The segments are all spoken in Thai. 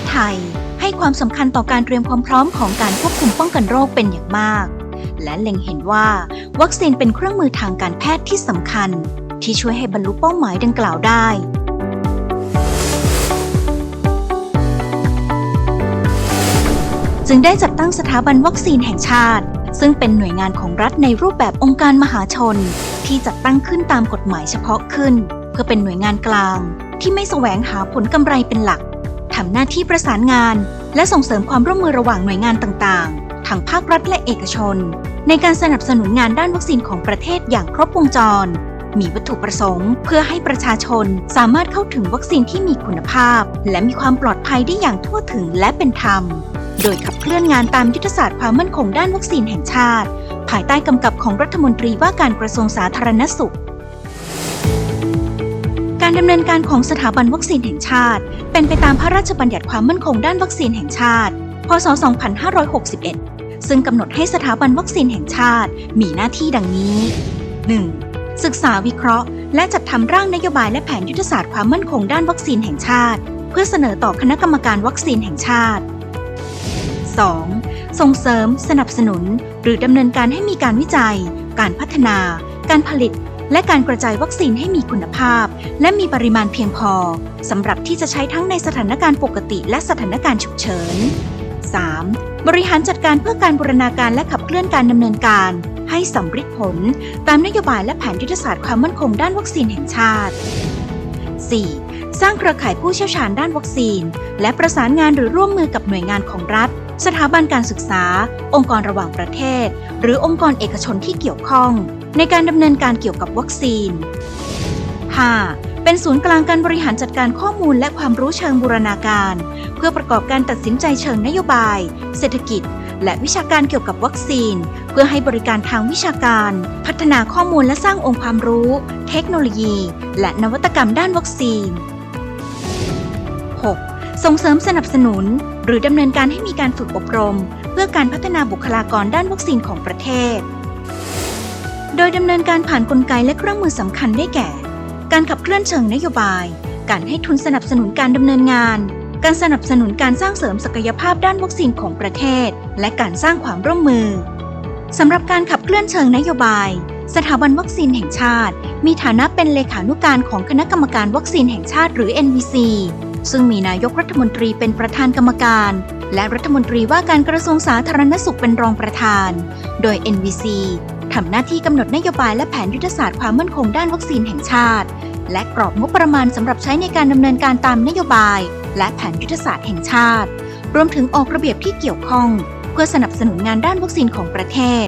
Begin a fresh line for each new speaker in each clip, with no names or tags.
ศไทย ให้ความสำคัญต่อการเตรียมความพร้อมของการควบคุมป้องกันโรคเป็นอย่างมาก และเล็งเห็นว่า วัคซีนเป็นเครื่องมือทางการแพทย์ที่สำคัญ ที่ช่วยให้บรรลุเป้าหมายดังกล่าวได้จึงได้จัดตั้งสถาบันวัคซีนแห่งชาติ ซึ่งเป็นหน่วยงานของรัฐในรูปแบบองค์การมหาชน ที่จัดตั้งขึ้นตามกฎหมายเฉพาะขึ้น เพื่อเป็นหน่วยงานกลาง ที่ไม่แสวงหาผลกำไรเป็นหลัก ทำหน้าที่ประสานงาน และส่งเสริมความร่วมมือระหว่างหน่วยงานต่างๆ ทั้งภาครัฐและเอกชน ในการสนับสนุนงานด้านวัคซีนของประเทศอย่างครบวงจร มีวัตถุประสงค์ เพื่อให้ประชาชนสามารถเข้าถึงวัคซีนที่มีคุณภาพ และมีความปลอดภัยได้อย่างทั่วถึงและเป็นธรรม โดยขับเคลื่อนงานตามยุทธศาสตร์ความมั่นคงด้านวัคซีนแห่งชาติ ภายใต้กำกับของรัฐมนตรีว่าการกระทรวงสาธารณสุข ดำเนินการของสถาบันวัคซีนแห่งชาติ เป็นไปตามพระราชบัญญัติความมั่นคงด้านวัคซีนแห่งชาติ พศ 2561 ซึ่งกำหนดให้สถาบันวัคซีนแห่งชาติมีหน้าที่ดังนี้ 1. ศึกษาวิเคราะห์ และจัดทำร่างนโยบายและแผนยุทธศาสตร์ความมั่นคงด้านวัคซีนแห่งชาติ เพื่อเสนอต่อคณะกรรมการวัคซีนแห่งชาติ 2. ส่งเสริม สนับสนุน หรือดำเนินการให้มีการวิจัย การพัฒนา การผลิต และการกระจายวัคซีนให้มีคุณภาพ และมีปริมาณเพียงพอสำหรับที่จะใช้ทั้งในสถานการณ์ปกติและสถานการณ์ฉุกเฉิน 3. บริหารจัดการเพื่อการบูรณาการและขับเคลื่อนการดำเนินการ ให้สำเร็จผล ตามนโยบายและแผนยุทธศาสตร์ความมั่นคงด้านวัคซีนแห่งชาติ 4. สร้างเครือข่ายผู้เชี่ยวชาญด้านวัคซีน และประสานงานหรือร่วมมือกับหน่วยงานของรัฐ สถาบันการศึกษา องค์กรระหว่างประเทศ หรือองค์กรเอกชนที่เกี่ยวข้อง ในการดำเนินการเกี่ยวกับวัคซีน 5. เป็นศูนย์กลางการบริหารจัดการข้อมูลและความรู้เชิงบูรณาการ เพื่อประกอบการตัดสินใจเชิงนโยบาย เศรษฐกิจ และวิชาการเกี่ยวกับวัคซีน เพื่อให้บริการทางวิชาการ พัฒนาข้อมูลและสร้างองค์ความรู้ เทคโนโลยี และนวัตกรรมด้านวัคซีน 6. ส่งเสริมสนับสนุน หรือดำเนินการให้มีการฝึกอบรม เพื่อการพัฒนาบุคลากรด้านวัคซีนของประเทศ โดยดำเนินการผ่านนกลไกและเครื่องมือสำคัญได้แก่ การขับเคลื่อนเชิงนโยบาย การให้ทุนสนับสนุนการดำเนินงาน การสนับสนุนการสร้างเสริมศักยภาพด้านวัคซีนของประเทศ และการสร้างความร่วมมือสำหรับการขับเคลื่อนเชิงนโยบาย สถาบันวัคซีนแห่งชาติ มีฐานะเป็นเลขานุการของคณะกรรมการวัคซีนแห่งชาติหรือ NVC ซึ่งมีนายกรัฐมนตรีเป็นประธานกรรมการ และรัฐมนตรีว่าการกระทรวงสาธารณสุขเป็นรองประธาน โดย NVC ทำหน้าที่กำหนดนโยบายและแผนยุทธศาสตร์ความมั่นคงด้านวัคซีนแห่งชาติ และกรอบงบประมาณสำหรับใช้ในการดำเนินการตามนโยบาย และแผนยุทธศาสตร์แห่งชาติ รวมถึงออกระเบียบที่เกี่ยวข้อง เพื่อสนับสนุนงานด้านวัคซีนของประเทศ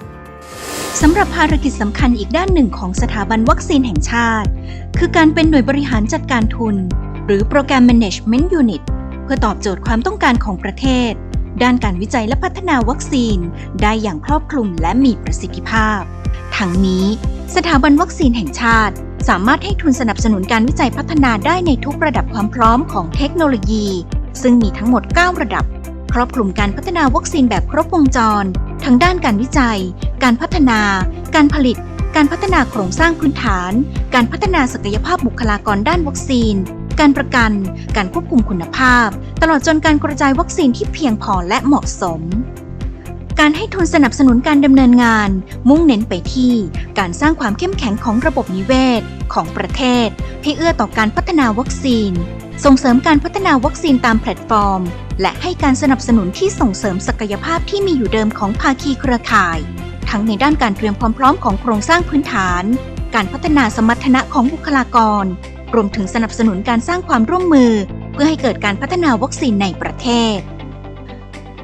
สำหรับภารกิจสำคัญอีกด้านหนึ่งของสถาบันวัคซีนแห่งชาติ คือการเป็นหน่วยบริหารจัดการทุน หรือ Program Management Unit เพื่อตอบโจทย์ความต้องการของประเทศ ด้านการวิจัยและพัฒนาวัคซีน ได้อย่างครอบคลุมและมีประสิทธิภาพ ทั้งนี้สถาบันวัคซีนแห่งชาติ สามารถให้ทุนสนับสนุนการวิจัยพัฒนาได้ในทุกระดับความพร้อมของเทคโนโลยี ซึ่งมีทั้งหมด 9 ระดับ ครอบคลุมการพัฒนาวัคซีนแบบครบวงจร ทั้งด้านการวิจัย การพัฒนา การผลิต การพัฒนาโครงสร้างพื้นฐาน การพัฒนาศักยภาพบุคลากรด้านวัคซีน การประกัน การควบคุมคุณภาพ ตลอดจนการกระจายวัคซีนที่เพียงพอและเหมาะสม การให้ทุนสนับสนุนการดำเนินงาน มุ่งเน้นไปที่ การสร้างความเข้มแข็งของระบบนิเวศ ของประเทศ ให้เอื้อต่อการพัฒนาวัคซีน ส่งเสริมการพัฒนาวัคซีนตามแพลตฟอร์ม และให้การสนับสนุนที่ส่งเสริมศักยภาพที่มีอยู่เดิมของภาคีเครือข่าย ทั้งในด้านการเตรียมความพร้อมของโครงสร้างพื้นฐาน การพัฒนาสมรรถนะของบุคลากร รวมถึงสนับสนุนการสร้างความร่วมมือ เพื่อให้เกิดการพัฒนาวัคซีนในประเทศ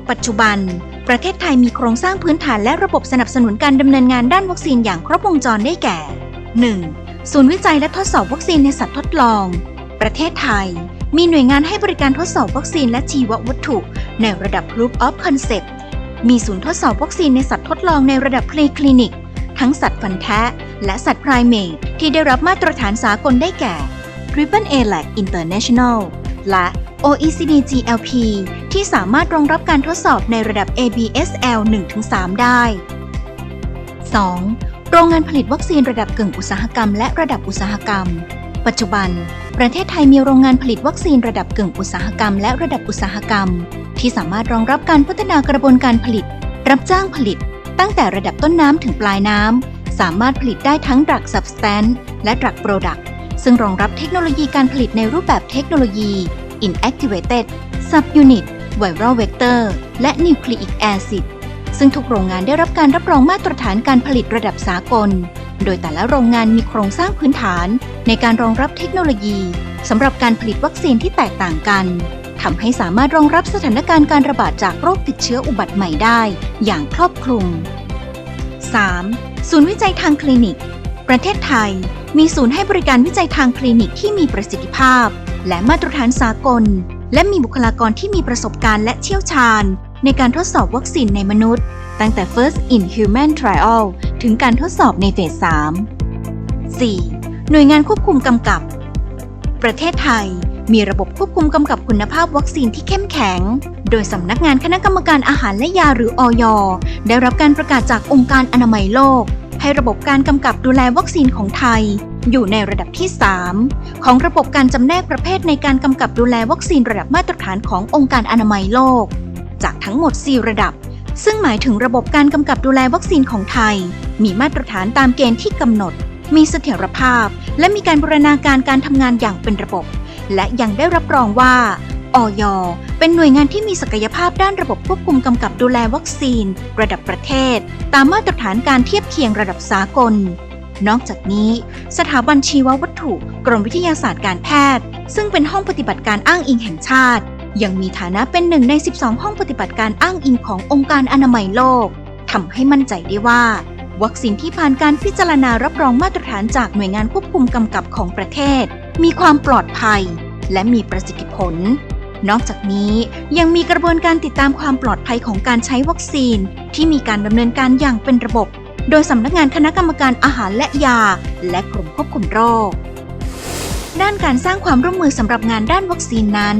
ปัจจุบัน ประเทศไทยมีโครงสร้างพื้นฐานและระบบสนับสนุนการดำเนินงานด้านวัคซีนอย่างครบวงจรได้แก่ 1. ศูนย์วิจัยและทดสอบวัคซีนในสัตว์ทดลอง ประเทศไทย มีหน่วยงานให้บริการทดสอบวัคซีนและชีววัตถุ ในระดับ Proof of Concept มีศูนย์ทดสอบวัคซีนในสัตว์ทดลองในระดับ Pre Clinic ทั้งสัตว์ฟันแทะและสัตว์ไพรเมทที่ได้รับมาตรฐานสากลได้แก่ Triple A Lab International และ OECD GLP ที่สามารถรองรับการทดสอบในระดับ ABSL 1-3 ได้ 2. โรงงานผลิตวัคซีนระดับกึ่งอุตสาหกรรมและระดับอุตสาหกรรม ปัจจุบัน ประเทศไทยมีโรงงานผลิตวัคซีนระดับกึ่งอุตสาหกรรมและระดับอุตสาหกรรม ที่สามารถรองรับการพัฒนากระบวนการผลิต รับจ้างผลิต ตั้งแต่ระดับต้นน้ำถึงปลายน้ำ สามารถผลิตได้ทั้ง drug substance และ drug product ซึ่งรองรับเทคโนโลยีการผลิตในรูปแบบเทคโนโลยี inactivated subunit viral vector และ nucleic acid ซึ่งทุกโรงงานได้รับการรับรองมาตรฐานการผลิตระดับสากล โดยแต่ละโรงงานมีโครงสร้างพื้นฐาน ในการรองรับเทคโนโลยีสำหรับการผลิตวัคซีนที่แตกต่างกันทำให้สามารถรองรับสถานการณ์การระบาดจากโรคติดเชื้ออุบัติใหม่ได้อย่างครอบคลุม 3. ศูนย์วิจัยทางคลินิก ประเทศไทย มีศูนย์ให้บริการวิจัยทางคลินิกที่มีประสิทธิภาพ และมาตรฐานสากล และมีบุคลากรที่มีประสบการณ์และเชี่ยวชาญ ในการทดสอบวัคซีนในมนุษย์ ตั้งแต่ first in human trial ถึงการทดสอบในเฟส 3 4. หน่วยงานควบคุมกำกับ ประเทศไทยมีระบบควบคุมกำกับคุณภาพวัคซีนที่เข้มแข็ง โดยสำนักงานคณะกรรมการอาหารและยาหรืออยได้รับการประกาศจากองค์การอนามัยโลก ให้ระบบการกำกับดูแลวัคซีนของไทย อยู่ในระดับที่ 3 ของระบบการจำแนกประเภทในการกำกับดูแลวัคซีนระดับมาตรฐานขององค์การอนามัยโลก จากทั้งหมด 4 ระดับ ซึ่งหมายถึงระบบการกำกับดูแลวัคซีนของไทย มีมาตรฐานตามเกณฑ์ที่กำหนด มีเสถียรภาพ และมีการบูรณาการการทำงานอย่างเป็นระบบ และยังได้รับรองว่าอยเป็นหน่วยงานที่มีศักยภาพด้านระบบควบคุมกำกับดูแลวัคซีน ระดับประเทศ ตามมาตรฐานการเทียบเคียงระดับสากล นอกจากนี้ สถาบันชีววัตถุกรมวิทยาศาสตร์การแพทย์ ซึ่งเป็นห้องปฏิบัติการอ้างอิงแห่งชาติ ยังมีฐานะเป็นหนึ่งใน 12 ห้องปฏิบัติการอ้างอิงขององค์การอนามัยโลกทำให้มั่นใจได้ว่า วัคซีนที่ผ่านการพิจารณารับรองมาตรฐานจากหน่วยงานควบคุมกำกับของประเทศ มีความปลอดภัย และมีประสิทธิผล นอกจากนี้ยังมีกระบวนการติดตามความปลอดภัยของการใช้วัคซีน ที่มีการดำเนินการอย่างเป็นระบบ โดยสำนักงานคณะกรรมการอาหารและยา และกรมควบคุมโรค ด้านการสร้างความร่วมมือสำหรับงานด้านวัคซีนนั้น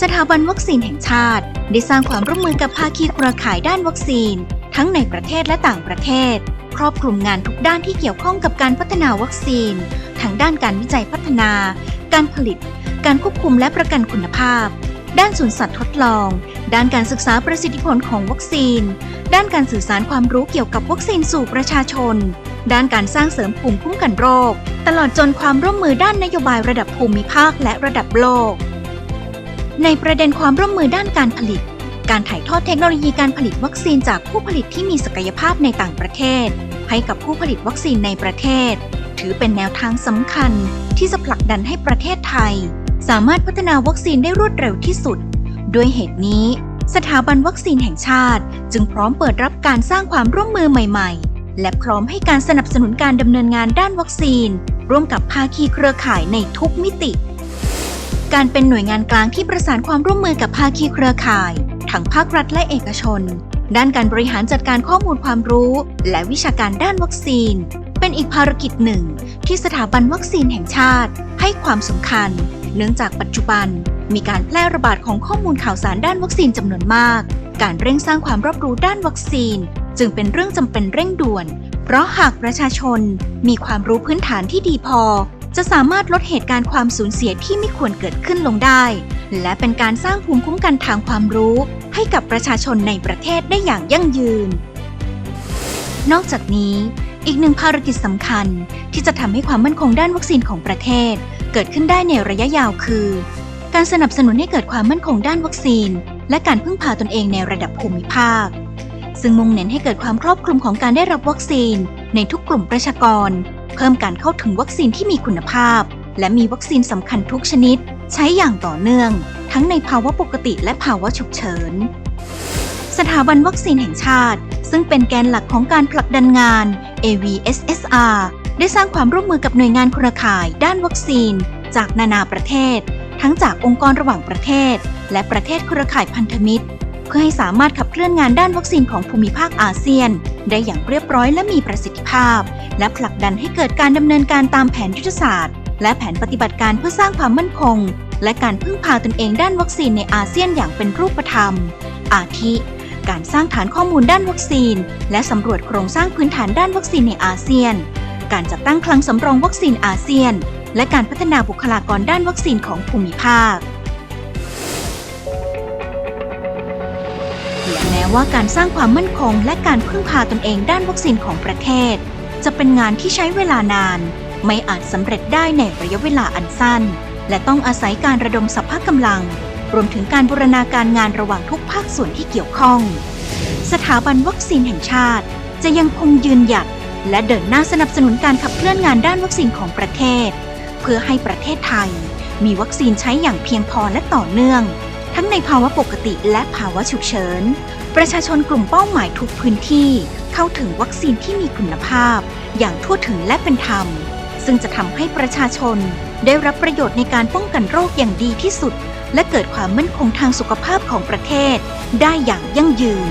สถาบันวัคซีนแห่งชาติ ได้สร้างความร่วมมือกับภาคีเครือข่ายด้านวัคซีน ทั้งในประเทศและต่างประเทศ ครอบคลุมงานทุกด้านที่เกี่ยวข้องกับการพัฒนาวัคซีน ทั้งด้านการวิจัยพัฒนา การผลิต การควบคุมและประกันคุณภาพ ด้านศูนสัตว์ทดลอง ด้านการศึกษาประสิทธิผลของวัคซีน ด้านการสื่อสารความรู้เกี่ยวกับวัคซีนสู่ประชาชน ด้านการสร้างเสริมภูมิคุ้มกันโรค ตลอดจนความร่วมมือด้านนโยบายระดับภูมิภาคและระดับโลก ในประเด็นความร่วมมือด้านการผลิต การถ่ายทอดเทคโนโลยีการผลิตวัคซีนจากผู้ผลิตที่มีศักยภาพในต่างประเทศ ให้กับผู้ผลิตวัคซีนในประเทศ ถือเป็นแนวทางสำคัญที่จะผลักดันให้ประเทศไทย สามารถพัฒนาวัคซีนได้รวดเร็วที่สุด ด้วยเหตุนี้ สถาบันวัคซีนแห่งชาติ จึงพร้อมเปิดรับการสร้างความร่วมมือใหม่ ๆ และพร้อมให้การสนับสนุนการดำเนินงานด้านวัคซีน ร่วมกับภาคีเครือข่ายในทุกมิติ การเป็นหน่วยงานกลางที่ประสานความร่วมมือกับภาคีเครือข่ายทั้งภาครัฐและเอกชน ด้านการบริหารจัดการข้อมูลความรู้ และวิชาการด้านวัคซีน เป็นอีกภารกิจหนึ่ง ที่สถาบันวัคซีนแห่งชาติให้ความสำคัญ เนื่องจากปัจจุบัน มีการแพร่ระบาดของข้อมูลข่าวสารด้านวัคซีนจำนวนมาก การเร่งสร้างความรอบรู้ด้านวัคซีน จึงเป็นเรื่องจำเป็นเร่งด่วน เพราะหากประชาชนมีความรู้พื้นฐานที่ดีพอ จะสามารถลดเหตุการณ์ความสูญเสียที่ไม่ควรเกิดขึ้นลงได้ และเป็นการสร้างภูมิคุ้มกันทางความรู้ ให้กับประชาชนในประเทศได้อย่างยั่งยืน นอกจากนี้อีกหนึ่งภารกิจสำคัญที่จะทำให้ความมั่นคงด้านวัคซีนของประเทศ เกิดขึ้นได้ในระยะยาวคือ การสนับสนุนให้เกิดความมั่นคงด้านวัคซีน และการพึ่งพาตนเองในระดับภูมิภาค ซึ่งมุ่งเน้นให้เกิดความครอบคลุมของการได้รับวัคซีน ในทุกกลุ่มประชากร เพิ่มการเข้าถึงวัคซีนที่มีคุณภาพ และมีวัคซีนสำคัญทุกชนิด ใช้อย่างต่อเนื่อง ทั้งในภาวะปกติและภาวะฉุกเฉินสถาบันวัคซีนแห่งชาติ ซึ่งเป็นแกนหลักของการผลักดันงาน AVSSR ได้สร้างความร่วมมือกับหน่วยงานเครือข่าย ด้านวัคซีน จากนานาประเทศ ทั้งจากองค์กรระหว่างประเทศ และประเทศเครือข่ายพันธมิตร เพื่อให้สามารถขับเคลื่อนงานด้านวัคซีนของภูมิภาคอาเซียน ได้อย่างเรียบร้อยและมีประสิทธิภาพ และผลักดันให้เกิดการดำเนินการตามแผนยุทธศาสตร์ และแผนปฏิบัติการเพื่อสร้างความมั่นคง และการพึ่งพาตนเองด้านวัคซีนในอาเซียนอย่างเป็นรูปธรรม อาทิการสร้างฐานข้อมูลด้านวัคซีน และสำรวจโครงสร้างพื้นฐานด้านวัคซีนในอาเซียน การจัดตั้งคลังสำรองวัคซีนอาเซียน และการพัฒนาบุคลากรด้านวัคซีนของภูมิภาคและแม้ว่าการสร้างความมั่นคง และการพึ่งพาตนเองด้านวัคซีนของประเทศ จะเป็นงานที่ใช้เวลานาน ไม่อาจสำเร็จได้ในระยะเวลาอันสั้น และต้องอาศัยการระดมสภาพกำลัง รวมถึงการบูรณาการงานระหว่างทุกภาคส่วนที่เกี่ยวข้อง สถาบันวัคซีนแห่งชาติ จะยังคงยืนหยัด และเดินหน้าสนับสนุนการขับเคลื่อนงานด้านวัคซีนของประเทศ เพื่อให้ประเทศไทย มีวัคซีนใช้อย่างเพียงพอและต่อเนื่อง ทั้งในภาวะปกติและภาวะฉุกเฉิน ประชาชนกลุ่มเป้าหมายทุกพื้นที่ เข้าถึงวัคซีนที่มีคุณภาพ อย่างทั่วถึงและเป็นธรรม ซึ่งจะทำให้ประชาชน ได้รับประโยชน์ในการป้องกันโรคอย่างดีที่สุด และเกิดความมั่นคงทางสุขภาพของประเทศ ได้อย่างยั่งยืน